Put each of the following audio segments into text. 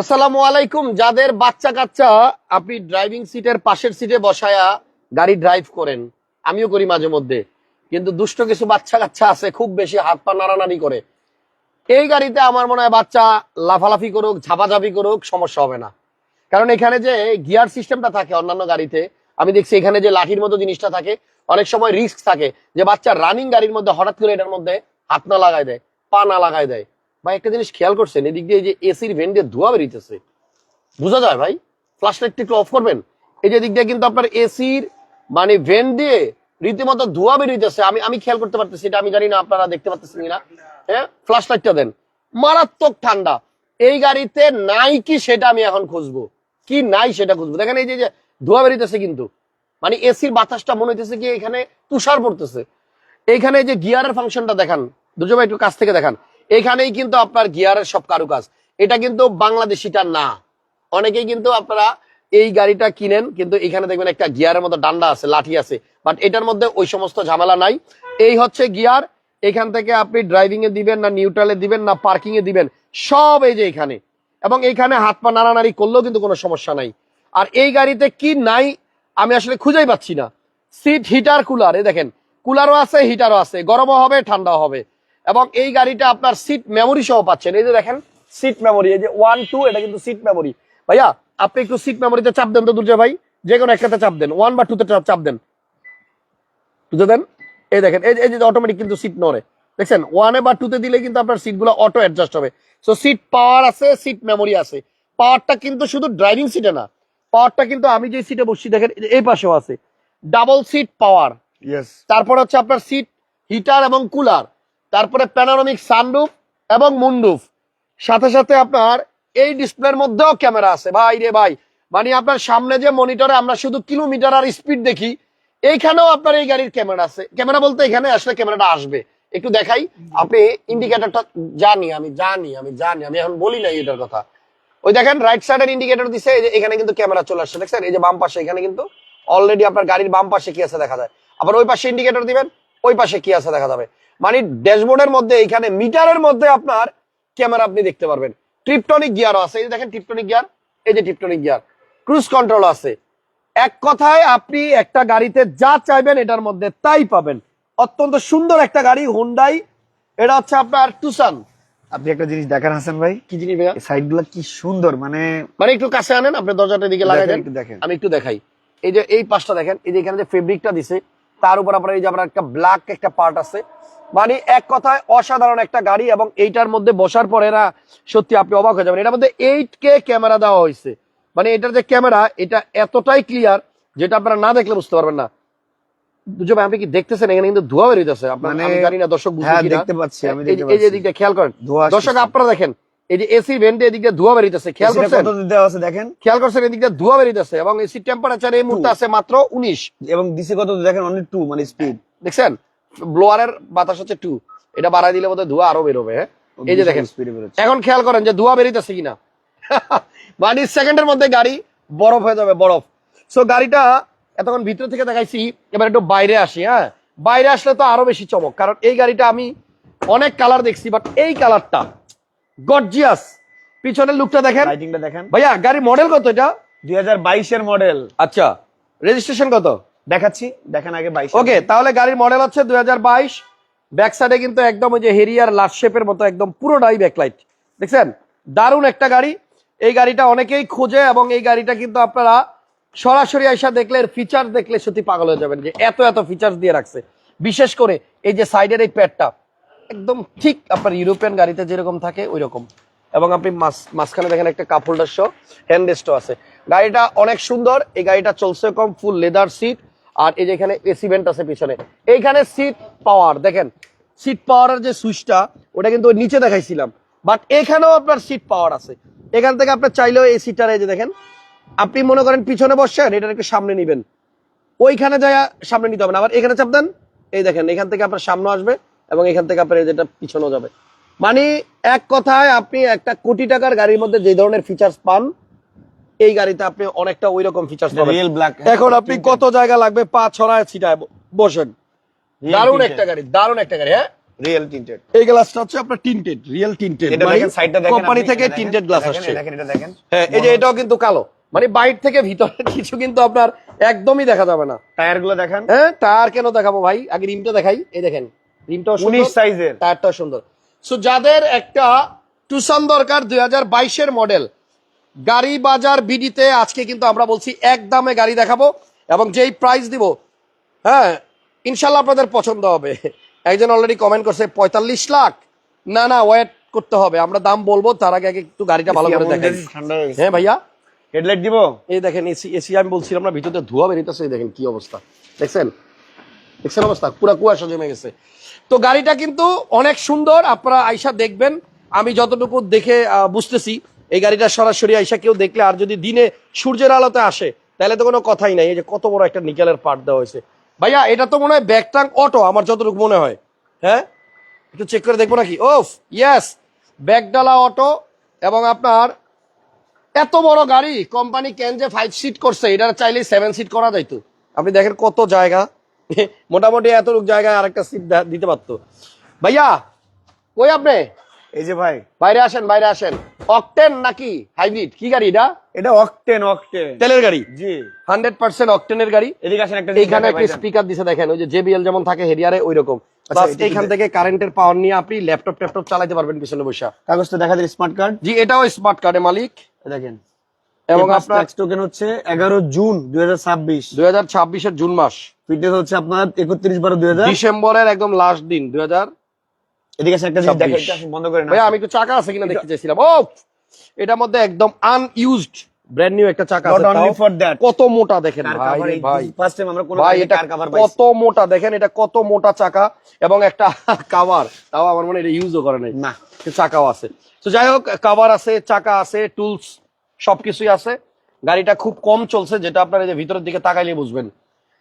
আসসালামু আলাইকুম। যাদের বাচ্চা কাচ্চা, আপনি ড্রাইভিং সিটের পাশের সিটে বসায়া গাড়ি ড্রাইভ করেন। আমিও করি মাঝে মধ্যে। কিন্তু দুষ্ট কিছু বাচ্চা কাচ্চা আছে, খুব বেশি হাত পা নাড়ানাড়ি করে। এই গাড়িতে আমার মনে হয় বাচ্চা লাফালাফি করুক, ঝাপাঝাপি করুক, সমস্যা হবে না। কারণ এখানে যে গিয়ার সিস্টেমটা থাকে অন্যান্য গাড়িতে, আমি দেখছি এখানে যে লাঠির মতো জিনিসটা থাকে, অনেক সময় রিস্ক থাকে যে বাচ্চা রানিং গাড়ির মধ্যে হঠাৎ করে এটার মধ্যে হাত না লাগায় দেয়, পা না লাগায় দেয়। ভাই একটা জিনিস খেয়াল করছেন, এদিক দিয়ে যে এসির ভেন্ট ধোয়া বেরিয়েছে বোঝা যায় ভাই? ফ্লাশ লাইটটা একটু অফ করবেন। এই যে দিক দিয়ে কিন্তু আপনার এসির মানে ভেন্ট দিয়ে রীতিমতো ধোয়া বেরিয়েছে আমি আমি খেয়াল করতে পারতেছি, এটা আমি জানি না, আপনারা দেখতে পাচ্ছেন কিনা। হ্যাঁ? ফ্লাশ লাইটটা দেন। মারাত্মক ঠান্ডা। এই গাড়িতে নাই কি সেটা আমি এখন খুঁজবো। কি নাই সেটা খুঁজবো। দেখেন এই যে যে ধোয়া বেরিতেছে কিন্তু। মানে এসির বাতাসটা মনে হইতেছে কি এখানে তুষার পড়তেছে। এইখানে যে গিয়ারের ফাংশনটা দেখান। দুজো ভাই একটু কাছ থেকে দেখান। এখানেই কিন্তু আপনার গিয়ারের সব কারুকাজ। এটা কিন্তু বাংলাদেশিটা না। অনেকেই কিন্তু আপনারা এই গাড়িটা কিনেন, কিন্তু এখানে দেখবেন একটা গিয়ারের মতো ডান্ডা আছে, লাঠি আছে। বাট এটার মধ্যে ওই সমস্ত ঝামেলা নাই। এই হচ্ছে গিয়ার। এখান থেকে আপনি ড্রাইভিং এ দিবেন না নিউট্রালে দিবেন না পার্কিং এ দিবেন। সব এই যে এখানে। এবং এখানে হাত পা নাড়ানাড়ি করলেও কিন্তু কোনো সমস্যা নাই। আর এই গাড়িতে কি নাই, আমি আসলে খুঁজেই পাচ্ছি না। সিট হিটার কুলার এ দেখেন। কুলারও আছে হিটারও আছে। গরমও হবে, ঠান্ডাও হবে। এবং এই গাড়িটা আপনার সিট মেমোরি সহ পাচ্ছেন। এই যে দেখেন সিট মেমোরি এই যে ওয়ান টু এটা কিন্তু সিট মেমোরি ভাইয়া আপনি একটু সিট মেমোরিতে চাপ দেন তো দুর্জয় ভাই। যে কোনো একটাতে চাপ দেন। ওয়ান বা টুতে চাপ দেন। টুতে দেন। এই দেখেন এই যে অটোমেটিক কিন্তু সিট নড়ে। দেখছেন? ওয়ানে বা টুতে দিলে কিন্তু আপনার সিটগুলো অটো অ্যাডজাস্ট হবে। সো সিট পাওয়ার আছে সিট মেমোরি আছে। পাওয়ারটা কিন্তু শুধু ড্রাইভিং সিটে না। পাওয়ারটা কিন্তু আমি যে সিটে বসছি দেখেন এই পাশেও আছে। ডাবল সিট পাওয়ার ইয়েস তারপর হচ্ছে আপনার সিট হিটার এবং কুলার তারপরে প্যানোরামিক সানরুফ এবং মুন্ডুফ সাথে সাথে আপনার এই ডিসপ্লের মধ্যেও ক্যামেরা আছে। ভাই রে ভাই মানে আপনার সামনে যে মনিটরে আমরা শুধু কিলোমিটার আর স্পিড দেখি, এইখানেও আপনার এই গাড়ির ক্যামেরা আছে। ক্যামেরা বলতে এখানে আসলে ক্যামেরাটা আসবে। একটু দেখাই। আপনি ইন্ডিকেটরটা জানি, আমি জানি আমি জানি, আমি এখন বলি না এটার কথা। ওই দেখেন রাইট সাইডের ইন্ডিকেটর দিছে এখানে কিন্তু ক্যামেরা চলে আসছে। দেখছেন? এই যে বাম পাশে, এখানে কিন্তু অলরেডি আপনার গাড়ির বাম পাশে কি আছে দেখা যায়। আবার ওই পাশে ইন্ডিকেটর দিবেন ওই পাশে কি আছে দেখা যাবে। মানে ড্যাশবোর্ডের মধ্যে এখানে মিটারের মধ্যে আপনার ক্যামেরা আপনি দেখতে পারবেন। ট্রিপটনিক গিয়ারও আছে। এই যে দেখেন ট্রিপটনিক গিয়ার এই যে ট্রিপটনিক গিয়ার। ক্রুজ কন্ট্রোল আছে। এক কথায় আপনি একটা গাড়িতে যা চাইবেন এটার মধ্যে তাই পাবেন। অত্যন্ত সুন্দর একটা গাড়ি হুন্ডাই এটা হচ্ছে আপনার টুসান আপনি একটা জিনিস দেখেন হাসান ভাই। কি জিনিস ভাইয়া? সাইডগুলা কি সুন্দর মানে মানে একটু কাছে আনেন আপনি দরজাটার দিকে লাগাই দেন। আমি একটু দেখাই। এই যে এই পাশটা দেখেন এই যে এখানে যে ফেব্রিকটা দিছে তার উপর আপনার এই যে আপনার একটা ব্ল্যাক একটা পার্ট আছে। মানে এক কথায় অসাধারণ একটা গাড়ি এবং এইটার মধ্যে বসার পরে না সত্যি আপনি অবাক হয়ে যাবেন। এটার মধ্যে এইট কে ক্যামেরা দেওয়া হয়েছে। মানে এটার যে ক্যামেরা এটা এতটাই ক্লিয়ার যেটা আপনারা না দেখলে বুঝতে পারবেন না। দুজো আপনি কি দেখতেছেন? এখানে কিন্তু ধোয়া বেরিয়েছে আপনার আমি জানি না দর্শক বুঝবে দেখতে পাচ্ছি এই যে- এই যে পাচ্ছি। দিকটা খেয়াল করেন। ধোঁয়া দর্শক আপনারা দেখেন। এই যে এসি ভেন্টে এদিকে ধোয়া বেরিয়েছে খেয়াল করছেন? কত দেওয়া আছে দেখেন? খেয়াল করছেন এদিকে ধোয়া বেরিয়েছে এবং এসি টেম্পারেচার এই মুহূর্তে আছে মাত্র উনিশ। এবং ডিসি কত দেখেন? অনলি টু মানে স্পিড দেখছেন? ব্লোয়ারের বাতাস হচ্ছে টু এটা দিলে বোধহয় ধোয়া আরও বেরোবে হ্যাঁ? এই যে দেখেন। এখন খেয়াল করেন যে ধোয়া বেরিতেছে কিনা। মানে সেকেন্ডের মধ্যে গাড়ি বরফ হয়ে যাবে বরফ। সো গাড়িটা এতক্ষণ ভিতর থেকে দেখাইছি এবার একটু বাইরে আসি হ্যাঁ? বাইরে আসলে তো আরও বেশি চমক কারণ এই গাড়িটা আমি অনেক কালার দেখছি বাট এই কালারটা গর্জিয়াস। পিছনের লুকটা দেখেন। লাইটিংটা দেখেন। ভাইয়া গাড়ির মডেল কত এটা? দুই হাজার বাইশের মডেল আচ্ছা রেজিস্ট্রেশন কত? দেখাচ্ছি দেখেন আগে বাইশ। ওকে তাহলে গাড়ির মডেল হচ্ছে দুই হাজার বাইশ। ব্যাক সাইডে কিন্তু একদম ওই যে হেরিয়ার লাস্ট শেপের মতো একদম পুরোটাই ব্যাকলাইট দেখছেন? দারুণ একটা গাড়ি। এই গাড়িটা অনেকেই খোঁজে এবং এই গাড়িটা কিন্তু আপনারা সরাসরি আইসা দেখলে এর ফিচার দেখলে সত্যি পাগল হয়ে যাবেন যে এত এত ফিচার্স দিয়ে রাখছে। বিশেষ করে এই যে সাইডের এই প্যাডটা একদম ঠিক আপনার ইউরোপিয়ান গাড়িতে যেরকম থাকে ওই রকম এবং আপনি মাঝ- মাঝখানে দেখেন একটা কাপ হোল্ডার সহ হ্যান্ড রেস্টও আছে। গাড়িটা অনেক সুন্দর, এই গাড়িটা চলছে কম ফুল লেদার সিট আর এই যেখানে এসি ভেন্ট আছে পিছনে। এইখানে সিট পাওয়ার দেখেন সিট পাওয়ারের যে সুইচটা, ওটা কিন্তু ওই নিচে দেখাইছিলাম। বাট এখানেও আপনার সিট পাওয়ার আছে। এখান থেকে আপনার চাইলেও এই সিটটার এই যে দেখেন, আপনি মনে করেন পিছনে বসছেন, এটার একটু সামনে নিবেন। ওইখানে যায় সামনে নিতে হবে না। আবার এখানে চাপ দেন, এই দেখেন, এখান থেকে আপনার সামনে আসবে। এবং এখান থেকে আপনার যেটা পিছনেও যাবে। মানে এক কথায় আপনি একটা কোটি টাকার গাড়ির মধ্যে যে ধরনের ফিচার্স পান এই গাড়িতে আপনি অনেকটা ওই রকম ফিচার্স পাবেন। রিয়েল ব্ল্যাক এখন আপনি কত জায়গা লাগবে? পা ছড়ায় ছিটায় বসেন। দারুণ একটা গাড়ি দারুণ একটা গাড়ি হ্যাঁ? রিয়েল টিন্টেড এই গ্লাসটা হচ্ছে আপনার টিন্টেড রিয়েল টিন্টেড এটা দেখেন সাইডটা দেখেন কোম্পানি থেকে টিন্টেড গ্লাস আসছে। দেখেন এটা দেখেন। হ্যাঁ এই যে এটাও কিন্তু কালো। মানে বাইরে থেকে ভিতরে কিছু কিন্তু আপনার একদমই দেখা যাবে না। টায়ারগুলো দেখেন। হ্যাঁ টায়ার কেন দেখাবো ভাই? আগে রিমটা দেখাই এই দেখেন। রিমটাও সুন্দর উনিশ সাইজের। টায়ারটাও সুন্দর। সো যাদের একটা টুসান দরকার মডেল গাড়ি বাজার বিডিতে আজকে কিন্তু আমরা বলছি এক দামে গাড়ি দেখাবো এবং যেই প্রাইস দিব হ্যাঁ ইনশাল্লাহ আপনাদের পছন্দ হবে। একজন অলরেডি কমেন্ট করছে পঁয়তাল্লিশ লাখ। না না ওয়েট করতে হবে। আমরা দাম বলব তার আগে আগে একটু গাড়িটা ভালো করে দেখেন? হয়ে হ্যাঁ ভাইয়া? হেডলাইট দিব? এই দেখেন এসি এসি আমি বলছিলাম না ভিতরে ধোয়া বেরিতেছে দেখেন কি অবস্থা। দেখছেন? দেখছেন অবস্থা? পুরা কুয়াশা জমে গেছে। তো গাড়িটা কিন্তু অনেক সুন্দর, আপনারা আইসা দেখবেন। আমি যতটুকু দেখে বুঝতেছি, এই গাড়িটা সরাসরি আইসা কেউ দেখলে, আর যদি দিনে সূর্যের আলোতে আসে, তাহলে তো কোনো কথাই নাই। এই যে কত বড় একটা নিকেলের পার্ট দেওয়া হয়েছে। ভাইয়া, এটা তো মনে হয় ব্যাকটাং অটো, আমার যতটুকু মনে হয়। হ্যাঁ? একটু চেক করে দেখব নাকি? ওফ ইয়েস ব্যাকডালা অটো এবং আপনার এত বড় গাড়ি কোম্পানি কেন যে ফাইভ সিট করছে এটা চাইলে সেভেন সিট করা যাইতো। আপনি দেখেন কত জায়গা। মোটামুটি এত এতটুক জায়গায় আরেকটা সিট দিতে পারতো। ভাইয়া কই আপনি? এই যে ভাই। বাইরে আসেন বাইরে আসেন। অকটেন নাকি হাইব্রিড কি গাড়ি এটা? এটা অকটেন অকটেন তেলের গাড়ি? জি। হান্ড্রেড পার্সেন্ট অকটেনের গাড়ি। এদিকে আসেন একটা দেখাই একটা স্পিকার দিছে দেখেন ওই যে জেবিএল যেমন থাকে হেরিয়ারে ওই রকম আচ্ছা, প্লাস কি এইখান থেকে কারেন্টের পাওয়ার নিয়ে আপনি ল্যাপটপ ট্যাপটপ চালাতে পারবেন পিছনে বসে। কাগজটা দেখা যায় স্মার্ট কার্ড জি এটাও স্মার্ট কার্ডের মালিক। দেখেন। এবং আপনার টোকেন হচ্ছে এগারো জুন দুই হাজার ছাব্বিশ। দুই হাজার ছাব্বিশের জুন মাস। ফিটনেস হচ্ছে আপনার একত্রিশ বারো দুই হাজার। ডিসেম্বরের একদম লাস্ট দিন দুই হাজার এদিকে একটা জিনিস দেখেন বন্ধ করেন ভাইয়া আমি একটু চাকা আছে কিনা দেখতে চাইছিলাম। ও এটার মধ্যে একদম আনইউজড ব্র্যান্ড নিউ একটা চাকা আছে কত মোটা দেখেন ভাই ভাই। ফার্স্ট টাইম আমরা কোন ভাই এটা কার কত মোটা দেখেন এটা কত মোটা চাকা এবং একটা কাভার তাও আমার মনে হয় এটা ইউজও করে নাই। না। চাকাও আছে। তো যাই হোক কাভার আছে চাকা আছে টুলস সবকিছুই আছে। গাড়িটা খুব কম চলছে যেটা আপনার এই যে ভিতরের দিকে তাকাইলে বুঝবেন।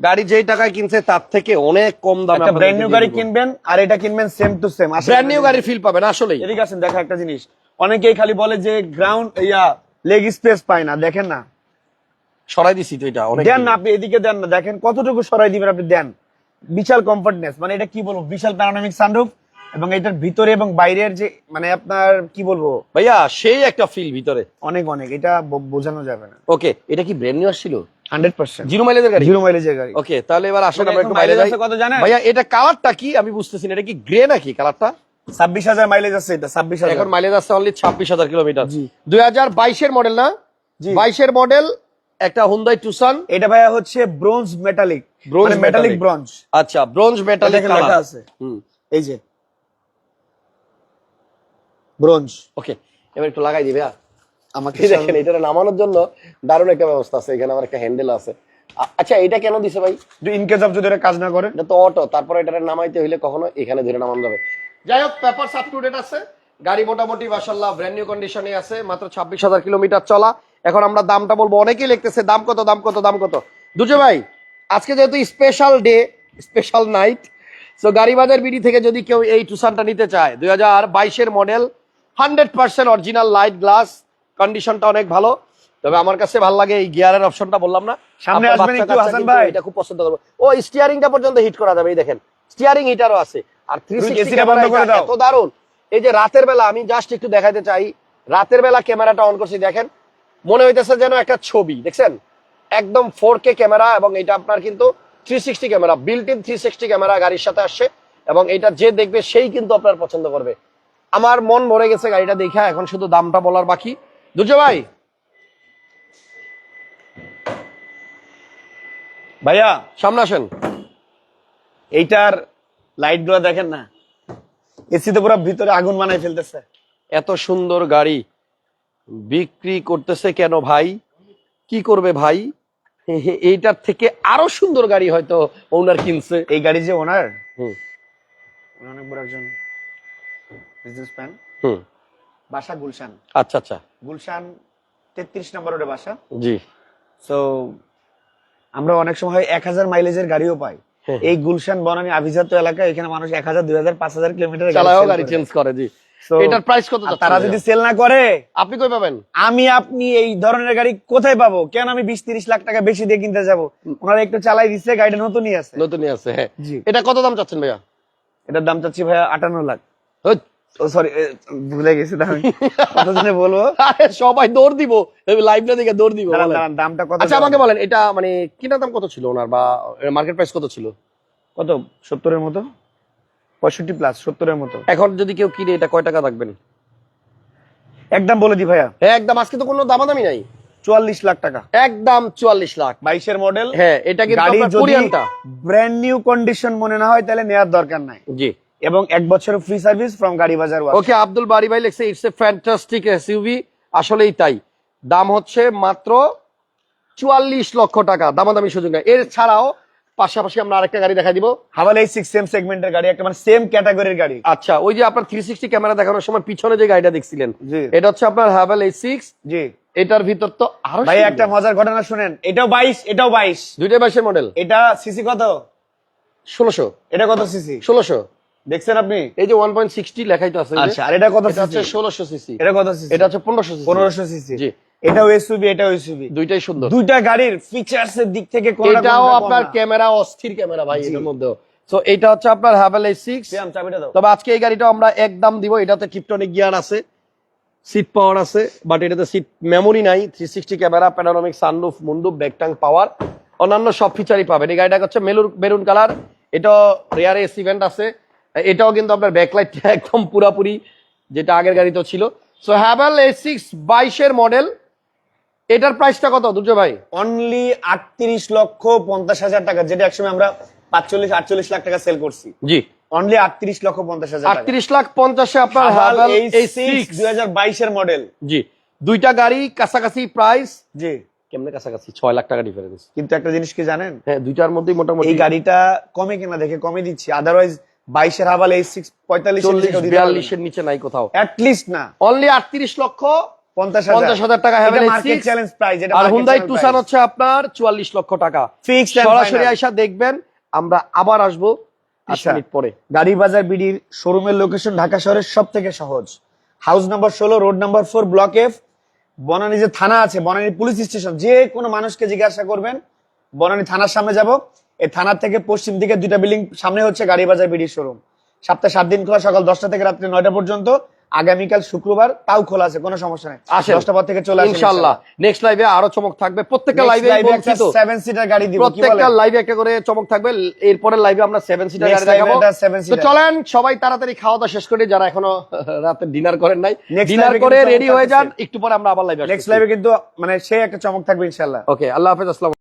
গাড়ি যেই টাকায় কিনছে তার থেকে অনেক কম দামে একটা ব্র্যান্ড নিউ গাড়ি কিনবেন আর এটা কিনবেন same to same brand new গাড়ির ফিল পাবেন আসলে এদিকে আসেন দেখা একটা জিনিস। অনেকেই খালি বলে যে গ্রাউন্ড ইয়া লেগ স্পেস পায় না দেখেন না। সরাই দিছি তো এটা অনেক দেন না আপনি এদিকে দেন না দেখেন কতটুকু সরাই দিবেন আপনি দেন। বিশাল কমফর্টনেস মানে এটা কি বলব বিশাল প্যানোরামিক সানরুফ এবং এটার ভিতরে এবং বাইরের যে মানে আপনার কি বলব? ভাইয়া সেই একটা ফিল ভিতরে। অনেক অনেক। এটা বোঝানো যাবে না। ওকে এটা কি ব্র্যান্ড নিউ আসছিল? হান্ড্রেড পার্সেন্ট জিরো মাইলেজের গাড়ি? জিরো মাইলেজের গাড়ি। ওকে তাহলে এবার আমরা একটু কত জানেন? ভাইয়া এটা কালারটা কি? আমি বুঝতেছি না এটা কি গ্রে নাকি কালারটা ছাব্বিশ হাজার মাইলেজ আছে এটা ছাব্বিশ হাজার। এখন মাইলেজ আছে অনলি ছাব্বিশ হাজার কিলোমিটার দুই হাজার বাইশের মডেল না? বাইশের মডেল একটা হুন্দাই টুসান এটা ভাইয়া হচ্ছে bronze metallic Bronze metallic bronze আচ্ছা ব্রোঞ্জ মেটালিক লেখা আছে। হুম। এই যে ব্রোঞ্জ। ওকে এবার একটু লাগাই দিবে হ্যাঁ? আমাকে দেখেন এটা নামানোর জন্য দারুণ একটা ব্যবস্থা আছে এখানে আমার একটা হ্যান্ডেল আছে। আচ্ছা এটা কেন দিছে ভাই? যে ইন কেস অফ যদি এটা কাজ না করে। এটা তো অটো তারপরে এটা নামাইতে হইলে কখনো এখানে ধরে নামানো যাবে। যাই হোক পেপার আপ টু ডেট আছে গাড়ি মোটামুটি মাসাল্লাহ ব্র্যান্ড নিউ কন্ডিশনে আছে মাত্র ছাব্বিশ হাজার কিলোমিটার চলা। এখন আমরা দামটা বলব অনেকেই লিখতেছে দাম কত দাম কত দাম কত? দুজো ভাই আজকে যেহেতু special day special night so গাড়ি বাজার বিডি থেকে যদি কেউ এই টুসানটা নিতে চায় দুই হাজার বাইশের model hundred percent original light glass কন্ডিশনটা অনেক ভালো। তবে আমার কাছে ভালো লাগে এই গিয়ারের অপশনটা বললাম না। সামনে আসবেন একটু হাসান ভাই। এটা খুব পছন্দ করব। ও স্টিয়ারিংটা পর্যন্ত হিট করা যাবে এই দেখেন। স্টিয়ারিং হিটারও আছে। আর থ্রি তুমি AC টা বন্ধ করে দাও। এত দারুণ। এই যে রাতের বেলা আমি জাস্ট একটু দেখাতে চাই। রাতের বেলা ক্যামেরাটা অন করছি দেখেন। মনে হইতেছে যেন একটা ছবি দেখছেন? একদম ফোর কে ক্যামেরা এবং এটা আপনার কিন্তু three sixty camera built in three sixty camera গাড়ির সাথে আসছে। এবং এটা যে দেখবে সেই কিন্তু আপনার পছন্দ করবে। আমার মন ভরে গেছে গাড়িটা দেখা এখন শুধু দামটা বলার বাকি। দুর্য ভাই! ভাইয়া! সামনে আসেন। এইটার লাইটগুলো দেখেন না? এসি তো পুরো ভিতরে আগুন বানাই ফেলতেছে। এত সুন্দর গাড়ি। বিক্রি করতেছে কেন ভাই? কি করবে ভাই? এইটার থেকে আরও সুন্দর গাড়ি হয়তো ওনার কিনছে। এই গাড়ি যে ওনার অনেক বড় একজন। বিজনেসম্যান হুম। বাসা গুলশান। আচ্ছা আচ্ছা। গুলশান তেত্রিশ নম্বর রোডে বাসা। জি। তো আমরা অনেক সময় এক হাজার মাইলেজের গাড়িও পাই। এই গুলশান বনানী আভিজাত্য এলাকায় এখানে মানুষ এক হাজার দুই হাজার পাঁচ হাজার কিলোমিটার চালাও গাড়ি চেঞ্জ করে জি। এটার প্রাইস কত তারা যদি সেল না করে আপনি কই পাবেন? আমি আপনি এই ধরনের গাড়ি কোথায় পাবো? কেন আমি বিশ তিরিশ লাখ টাকা বেশি দিয়ে কিনতে যাব? ওনারা একটু চালাই দিচ্ছে গাড়িটা নতুনই আছে। নতুনই আছে হ্যাঁ। এটা কত দাম চাচ্ছেন ভাইয়া? এটার দাম চাচ্ছি ভাইয়া আটান্ন লাখ। ও সরি ভুলে কত জনে বলব? সবাই দৌড় দিব। লাইভটা দেখে দৌড় দিব দামটা কত আচ্ছা আমাকে বলেন এটা মানে কিনা দাম কত ছিল ওনার? বা মার্কেট প্রাইস কত ছিল? কত? সত্তরের মতো? পঁয়ষট্টি প্লাস সত্তরের মতো। এখন যদি কেউ কিনে এটা কয় টাকা থাকবেন একদম বলে দি ভাইয়া। হ্যাঁ একদম আজকে তো কোনো দামাদামি নাই। চুয়াল্লিশ লাখ টাকা। একদম চুয়াল্লিশ লাখ। বাইশের মডেল হ্যাঁ এটা কিন্তু গাড়ি ব্র্যান্ড নিউ কন্ডিশন মনে না হয় তাহলে নেওয়ার দরকার নাই। জি। এবং এক বছর ফ্রি সার্ভিস ফ্রম গাড়ি বাজার ওকে আব্দুল বারি ভাই লিখছে ইটস এ ফ্যান্টাস্টিক এসইউভি আসলেই তাই। দাম হচ্ছে মাত্র চুয়াল্লিশ লক্ষ টাকা দামাদামি সুযোগ নাই। এর ছাড়াও পাশাপাশি আমরা আরেকটা গাড়ি দেখা দিব। হাভাল এই সিক্স সেম সেগমেন্টের গাড়ি একটা মানে সেম ক্যাটাগরির গাড়ি। আচ্ছা ওই যে আপনার থ্রি সিক্সটি ক্যামেরা দেখানোর সময় পিছনে যে গাড়িটা দেখছিলেন এটা হচ্ছে আপনার হ্যাভেল এই সিক্স জি। এটার ভিতর তো আরও ভাই একটা মজার ঘটনা শুনেন এটাও বাইশ এটাও বাইশ। দুইটাই বাইশের মডেল এটা সিসি কত? ষোলোশো। এটা কত সিসি ষোলোশো। দেখছেন আপনি? এই যে ওয়ান পয়েন্ট সিক্সটি লেখাই তো আছে। আচ্ছা আর এটা কত এটা সিসি ষোলোশো সিসি এটা কত সিসি এটা হচ্ছে পনেরোশো সিসি পনেরোশো সিসি জি। এটাও এসইউবি এটাও এসইউবি দুইটাই সুন্দর। দুইটা গাড়ির ফিচার্স এর দিক থেকে কোনো এটাও আপনার ক্যামেরা অস্থির ক্যামেরা ভাই মধ্যেও। তো এটা হচ্ছে আপনার হ্যাভেল এই সিক্স চাবিটা দাও। তবে আজকে এই গাড়িটা আমরা একদম দিব এটাতে টিপটনিক গিয়ার আছে সিট পাওয়ার আছে বাট এটাতে সিট মেমোরি নাই three sixty camera panoramic sunroof moonroof ব্যাকটাং power অন্যান্য সব ফিচারই পাবেন। এই গাড়িটা হচ্ছে মেলুর মেরুন কালার এটা রেয়ার এস ইভেন্ট আছে। এটাও কিন্তু আপনার ব্যাকলাইটটা একদম পুরাপুরি যেটা আগের গাড়িতে ছিল। সো হ্যাভেল এ সিক্স বাইশের মডেল এটার প্রাইসটা কত দুর্জয় ভাই? অনলি আটত্রিশ লক্ষ পঞ্চাশ হাজার টাকা যেটা একসময় আমরা পাঁচচল্লিশ আটচল্লিশ লাখ টাকা সেল করছি। জি। অনলি আটত্রিশ লক্ষ পঞ্চাশ হাজার আটত্রিশ লাখ পঞ্চাশে আপনার হ্যাভেল সিক্স সিক্স দুই হাজার বাইশের মডেল জি। দুইটা গাড়ি কাছাকাছি প্রাইস জি। কেমনে কাছাকাছি? ছয় লাখ টাকা ডিফারেন্স কিন্তু একটা জিনিস কি জানেন? হ্যাঁ দুইটার মধ্যেই মোটামুটি। এই গাড়িটা কমে কেনা দেখে কমে দিচ্ছি। আদারওয়াইজ বাইশের হাভাল এই সিক্স পঁয়তাল্লিশ বিয়াল্লিশের নিচে নাই কোথাও। অ্যাটলিস্ট না। অনলি আটত্রিশ লক্ষ পঞ্চাশ হাজার। টাকা মার্কেট চ্যালেঞ্জ প্রাইস আর হুন্দাই তুসান হচ্ছে আপনার চুয়াল্লিশ লক্ষ টাকা। সরাসরি আইসা দেখবেন আমরা আবার আসব আচ্ছা। পরে। গাড়ি বাজার বিডির শোরুমের লোকেশন ঢাকা শহরের সব থেকে সহজ। হাউস নাম্বার ষোলো road number four block F Banani যে থানা আছে বনানী পুলিশ স্টেশন যে কোনো মানুষকে জিজ্ঞাসা করবেন বনানী থানার সামনে যাব। এই থানার থেকে পশ্চিম দিকে দুইটা বিল্ডিং সামনে হচ্ছে গাড়ি বাজার বিডির শোরুম। সপ্তাহে সাত দিন খোলা সকাল দশটা থেকে রাত্রি নয়টা পর্যন্ত। আগামীকাল শুক্রবার তাও খোলা আছে কোনো সমস্যা নেই। আসেন। দশটা পর থেকে চলে ইনশাল্লাহ। নেক্সট লাইভে আরও চমক থাকবে। প্রত্যেকটা লাইভে বলছি তো সেভেন সিটার গাড়ি দিব প্রত্যেকটা লাইভে একটা করে চমক থাকবে। এরপরের লাইভে আমরা সেভেন সিটার গাড়ি দেখাবো। তো চলেন সবাই তাড়াতাড়ি খাওয়া দাওয়া শেষ করে যারা এখনও রাতে ডিনার করেন নাই ডিনার করে রেডি হয়ে যান। একটু পরে আমরা আবার লাইভে নেক্সট লাইভে কিন্তু মানে সে একটা চমক থাকবে ইনশাল্লাহ। ওকে আল্লাহ হাফেজ আসসালাম